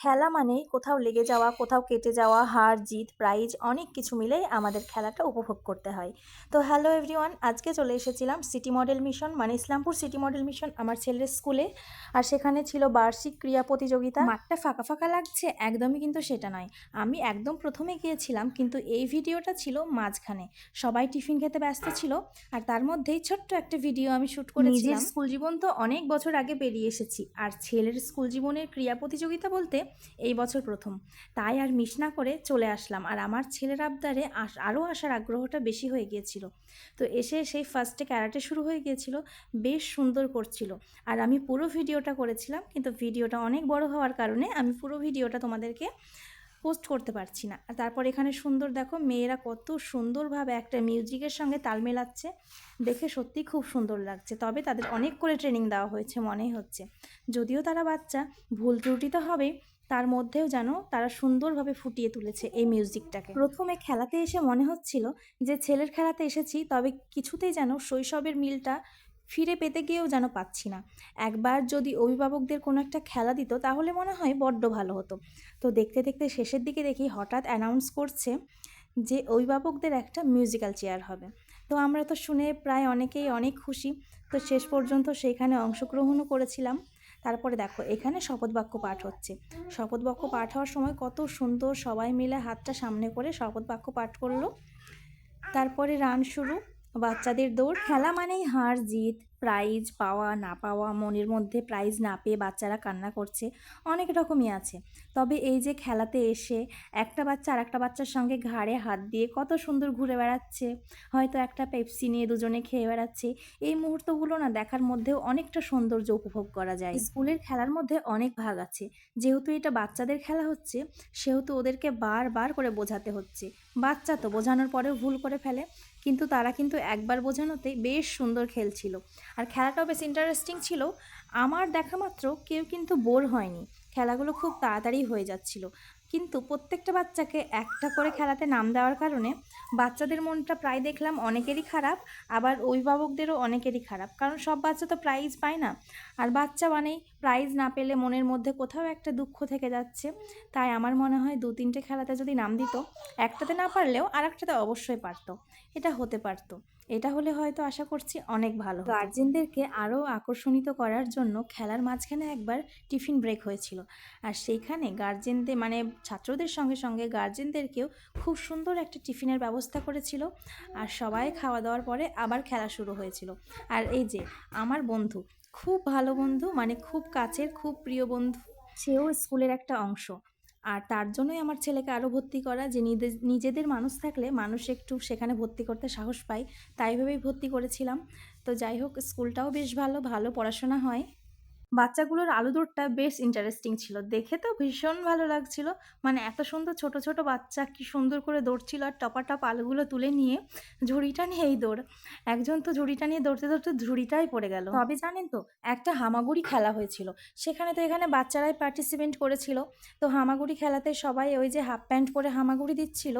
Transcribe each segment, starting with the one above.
খেলা মানেই কোথাও লেগে যাওয়া কোথাও কেটে যাওয়া হার জিত প্রাইজ অনেক কিছু মিলেই আমাদের খেলাটা উপভোগ করতে হয়। তো হ্যালো এভরিওয়ান আজকে চলে এসেছিলাম সিটি মডেল মিশন মানে ইসলামপুর সিটি মডেল মিশন আমার ছেলের স্কুলে। আর সেখানে ছিল বার্ষিক ক্রীড়া প্রতিযোগিতা। মাঠটা ফাঁকা ফাঁকা লাগছে একদমই কিন্তু সেটা নয়। আমি একদম প্রথমে গিয়েছিলাম কিন্তু এই ভিডিওটা ছিল মাঝখানে। সবাই টিফিন খেতে ব্যস্ত ছিল আর তার মধ্যেই ছোট্ট একটা ভিডিও আমি শ্যুট করেছিলাম। স্কুল জীবন তো অনেক বছর আগে বেরিয়ে এসেছি। আর ছেলের স্কুল জীবনের ক্রীড়া প্রতিযোগিতা বলতে এই বছর প্রথম। তাই আর মিস না করে চলে আসলাম। আর আমার ছেলের আবদারে আরও আসার আগ্রহটা বেশি হয়ে গিয়েছিল। তো এসে সেই ফার্স্টে ক্যারাটে শুরু হয়ে গিয়েছিল, বেশ সুন্দর করছিল। আর আমি পুরো ভিডিওটা করেছিলাম, কিন্তু ভিডিওটা অনেক বড় হওয়ার কারণে আমি পুরো ভিডিওটা তোমাদেরকে পোস্ট করতে পারছি না। আর তারপর এখানে সুন্দর দেখো মেয়েরা কত সুন্দরভাবে একটা মিউজিকের সঙ্গে তাল মেলাচ্ছে। দেখে সত্যি খুব সুন্দর লাগছে। তবে তাদের অনেক করে ট্রেনিং দেওয়া হয়েছে মনেই হচ্ছে। যদিও তারা বাচ্চা, ভুল ত্রুটি তো হবেই তার মধ্যেও যেন তারা সুন্দরভাবে ফুটিয়ে তুলেছে এই মিউজিকটাকে। প্রথমে খেলাতে এসে মনে হচ্ছিল যে ছেলের খেলাতে এসেছি, তবে কিছুতেই যেন শৈশবের মিলটা ফিরে পেতে গিয়েও যেন পাচ্ছি না। একবার যদি অভিভাবকদের কোনো একটা খেলা দিত, তাহলে মনে হয় বড্ড ভালো হতো। তো দেখতে দেখতে শেষের দিকে দেখি হঠাৎ অ্যানাউন্স করছে যে অভিভাবকদের একটা মিউজিক্যাল চেয়ার হবে। তো আমরা তো শুনে প্রায় অনেকেই অনেক খুশি। তো শেষ পর্যন্ত সেইখানে অংশগ্রহণও করেছিলাম। তারপরে দেখো, এখানে শপথ বাক্য পাঠ হচ্ছে। শপথ বাক্য পাঠ হওয়ার সময় কত সুন্দর সবাই মিলে হাতটা সামনে করে শপথ বাক্য পাঠ করল। তারপরে রান শুরু। বাচ্চাদের দৌড়, খেলা মানেই হার, জিত প্রাইজ পাওয়া, না পাওয়া, মনের মধ্যে প্রাইজ না পেয়ে বাচ্চারা কান্না করছে, অনেক রকমই আছে। তবে এই যে খেলাতে এসে একটা বাচ্চা আর একটা বাচ্চার সঙ্গে ঘাড়ে হাত দিয়ে কত সুন্দর ঘুরে বেড়াচ্ছে, হয়তো একটা পেপসি নিয়ে দুজনে খেয়ে বেড়াচ্ছে, এই মুহূর্তগুলো না দেখার মধ্যেও অনেকটা সৌন্দর্য উপভোগ করা যায়। স্কুলের খেলার মধ্যে অনেক ভাগ আছে, যেহেতু এটা বাচ্চাদের খেলা হচ্ছে, সেহেতু ওদেরকে বারবার করে বোঝাতে হচ্ছে। বাচ্চা তো বোঝানোর পরেও ভুল করে ফেলে কিন্তু তারা কিন্তু একবার বোঝানোতে বেশ সুন্দর খেলছিল আর খেলাটাও বেশ ইন্টারেস্টিং ছিল। আমার দেখা মাত্র কেউ কিন্তু বোর হয়নি। খেলাগুলো খুব তাড়াতাড়ি হয়ে যাচ্ছিল। কিন্তু প্রত্যেকটা বাচ্চাকে একটা করে খেলাতে নাম দেওয়ার কারণে বাচ্চাদের মনটা প্রায় দেখলাম অনেকেরই খারাপ, আবার অভিভাবকদেরও অনেকেরই খারাপ। কারণ সব বাচ্চা তো প্রাইজ পায় না। আর বাচ্চা মানেই প্রাইজ না পেলে মনের মধ্যে কোথাও একটা দুঃখ থেকে যাচ্ছে। তাই আমার মনে হয় দু তিনটে খেলাতে যদি নাম দিত, একটাতে না পারলেও আর একটাতে অবশ্যই পারতো। এটা হতে পারতো। এটা হলে হয়তো আশা করছি অনেক ভালো গার্জেনদেরকে আরও আকর্ষণিত করার জন্য খেলার মাঝখানে একবার টিফিন ব্রেক হয়েছিল। আর সেইখানে গার্জেনদের মানে ছাত্রদের সঙ্গে সঙ্গে গার্জেনদেরকেও খুব সুন্দর একটা টিফিনের ব্যবস্থা করেছিল। আর সবাই খাওয়া দাওয়ার পরে আবার খেলা শুরু হয়েছিল। আর এই যে আমার বন্ধু, খুব ভালো বন্ধু মানে খুব কাছের, খুব প্রিয় বন্ধু, সেও স্কুলের একটা অংশ। আর তার জন্যই আমার ছেলেকে আরও ভর্তি করা, যে নিজে- নিজেদের মানুষ থাকলে মানুষ একটু সেখানে ভর্তি করতে সাহস পায়। তাই ভেবেই ভর্তি করেছিলাম। তো যাই হোক, স্কুলটাও বেশ ভালো ভালো পড়াশোনা হয়। বাচ্চাগুলোর আলুদৌড়টা বেশ ইন্টারেস্টিং ছিল। দেখে তো ভীষণ ভালো লাগছিল। মানে এত সুন্দর ছোট ছোট বাচ্চা কি সুন্দর করে দৌড়ছিল আর টপাটপ আলুগুলো তুলে নিয়ে ঝুড়িটা নিয়ে এই দৌড়। একজন তো ঝুড়িটা নিয়ে দৌড়তে দৌড়তে ঝুড়িটাই পড়ে গেল। তবে জানেন তো, একটা হামাগুড়ি খেলা হয়েছিল। সেখানে তো এখানে বাচ্চারাই পার্টিসিপেন্ট করেছিল। তো হামাগুড়ি খেলাতে সবাই ওই যে হাফ প্যান্ট পরে হামাগুড়ি দিচ্ছিল।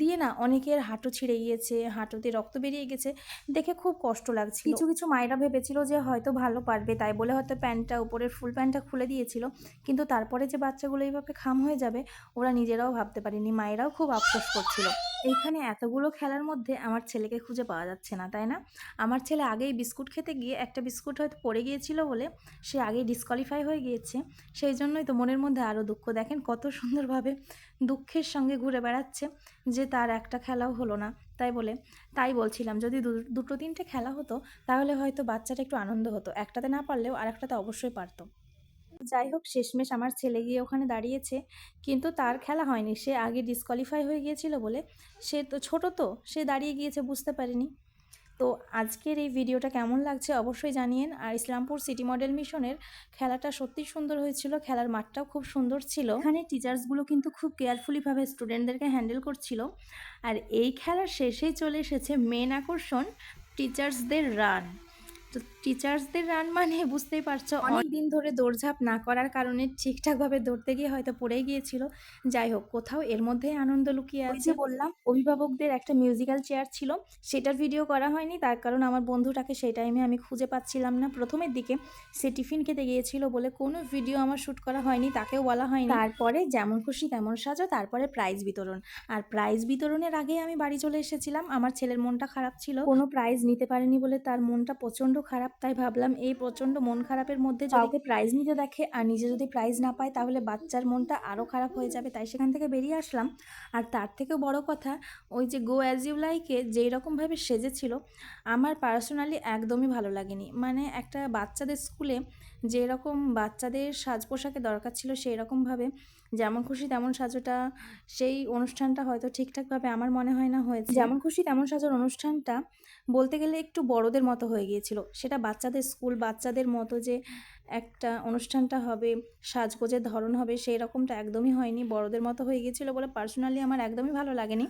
দিয়ে না অনেকের হাঁটু ছিঁড়ে গিয়েছে, হাঁটুতে রক্ত বেরিয়ে গেছে। দেখে খুব কষ্ট লাগছিল। কিছু কিছু মায়েরা ভেবেছিল যে হয়তো ভালো পারবে, তাই বলে হয়তো প্যান্টটা, উপরের ফুল প্যান্টটা খুলে দিয়েছিল। কিন্তু তারপরে যে বাচ্চাগুলো এইভাবে খাম হয়ে যাবে, ওরা নিজেরাও ভাবতে পারেনি। মায়েরাও খুব আফসোস করছিল। এইখানে এতগুলো খেলার মধ্যে আমার ছেলেকে খুঁজে পাওয়া যাচ্ছে না, তাই না? আমার ছেলে আগেই বিস্কুট খেতে গিয়ে একটা বিস্কুট হয়তো পড়ে গিয়েছিল বলে সে আগেই ডিসকোয়ালিফাই হয়ে গিয়েছে। সেই জন্যই তো মনের মধ্যে আরও দুঃখ দেখেন কত সুন্দরভাবে দুঃখের সঙ্গে ঘুরে বেড়াচ্ছে যে তার একটা খেলাও হলো না। তাই বলে, তাই বলছিলাম, যদি দুটো তিনটে খেলা হতো, তাহলে হয়তো বাচ্চাটা একটু আনন্দ হতো। একটাতে না পারলেও আর একটাতে অবশ্যই পারতো। যাই হোক, শেষমেশ আমার ছেলে গিয়ে ওখানে দাঁড়িয়েছে, কিন্তু তার খেলা হয়নি। সে আগে ডিসকোয়ালিফাই হয়ে গিয়েছিল বলে, সে তো ছোট তো, সে দাঁড়িয়ে গিয়েছে, বুঝতে পারেনি। তো আজকের এই ভিডিওটা কেমন লাগছে অবশ্যই জানিয়েন। আর ইসলামপুর সিটি মডেল মিশনের খেলাটা সত্যি সুন্দর হয়েছিল, খেলার মাঠটাও খুব সুন্দর ছিল। এখানে টিচার্সগুলো কিন্তু খুব কেয়ারফুলিভাবে স্টুডেন্টদেরকে হ্যান্ডেল করছিল। আর এই খেলার শেষেই চলে এসেছে মেন আকর্ষণ টিচার্সদের রান তো টিচার্সদের রান মানে বুঝতেই পারছ অনেক দিন ধরে দৌড়ঝাঁপ না করার কারণে ঠিকঠাকভাবে দৌড়তে গিয়ে হয়তো পড়েই গিয়েছিল। যাই হোক কোথাও এর মধ্যেই আনন্দ লুকিয়ে আছে। বললাম অভিভাবকদের একটা মিউজিক্যাল চেয়ার ছিল সেটার ভিডিও করা হয়নি। তার কারণ আমার বন্ধুটাকে সেই টাইমে আমি খুঁজে পাচ্ছিলাম না। প্রথমের দিকে সে টিফিন খেতে গিয়েছিল বলে কোনো ভিডিও আমার শ্যুট করা হয়নি তাকেও বলা হয়নি। তারপরে যেমন খুশি তেমন সাজো তারপরে প্রাইজ বিতরণ। আর প্রাইজ বিতরণের আগে আমি বাড়ি চলে এসেছিলাম। আমার ছেলের মনটা খারাপ ছিল। কোনো প্রাইজ নিতে পারেনি বলে তার মনটা প্রচণ্ড খারাপ। তাই ভাবলাম এই প্রচণ্ড মন খারাপের মধ্যে কাউকে প্রাইজ নিতে দেখে আর নিজে যদি প্রাইজ না পায় তাহলে বাচ্চার মনটা আরও খারাপ হয়ে যাবে। তাই সেখান থেকে বেরিয়ে আসলাম। আর তার থেকেও বড় কথা ওই যে গো অ্যাজ ইউ লাইকে যেই রকমভাবে সেজেছিল আমার পার্সোনালি একদমই ভালো লাগেনি। মানে একটা বাচ্চাদের স্কুলে যেরকম বাচ্চাদের সাজ পোশাকে দরকার ছিল সেই রকমভাবে যেমন খুশি তেমন সাজোটা সেই অনুষ্ঠানটা হয়তো ঠিকঠাকভাবে আমার মনে হয় না হয়েছে। যেমন খুশি তেমন সাজোর অনুষ্ঠানটা বলতে গেলে একটু বড়দের মতো হয়ে গিয়েছিল। সেটা বাচ্চাদের স্কুল বাচ্চাদের মতো যে একটা অনুষ্ঠানটা হবে, সাজগোজের ধরন হবে সেই রকমটা একদমই হয়নি। বড়দের মতো হয়ে গিয়েছিল বলে পার্সোনালি আমার একদমই ভালো লাগেনি।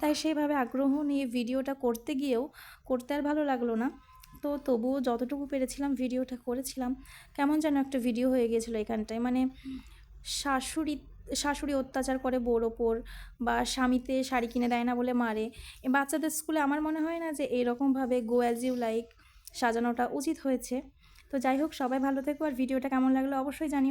তাই সেইভাবে আগ্রহ নিয়ে ভিডিওটা করতে গিয়েও করতে আর ভালো লাগল না। তো তবুও যতটুকু পেরেছিলাম, ভিডিওটা করেছিলাম, কেমন যেন একটা ভিডিও হয়ে গিয়েছিল এখানটায়। মানে শাশুড়ি শাশুড়ি অত্যাচার করে বোর ওপর বা স্বামীতে শাড়ি কিনে দেয় না বলে মারে। বাচ্চাদের স্কুলে আমার মনে হয় না যে এরকমভাবে গো অ্যাজ ইউ লাইক সাজানোটা উচিত হয়েছে। তো যাই হোক, সবাই ভালো থেকো আর ভিডিওটা কেমন লাগল অবশ্যই জানিও।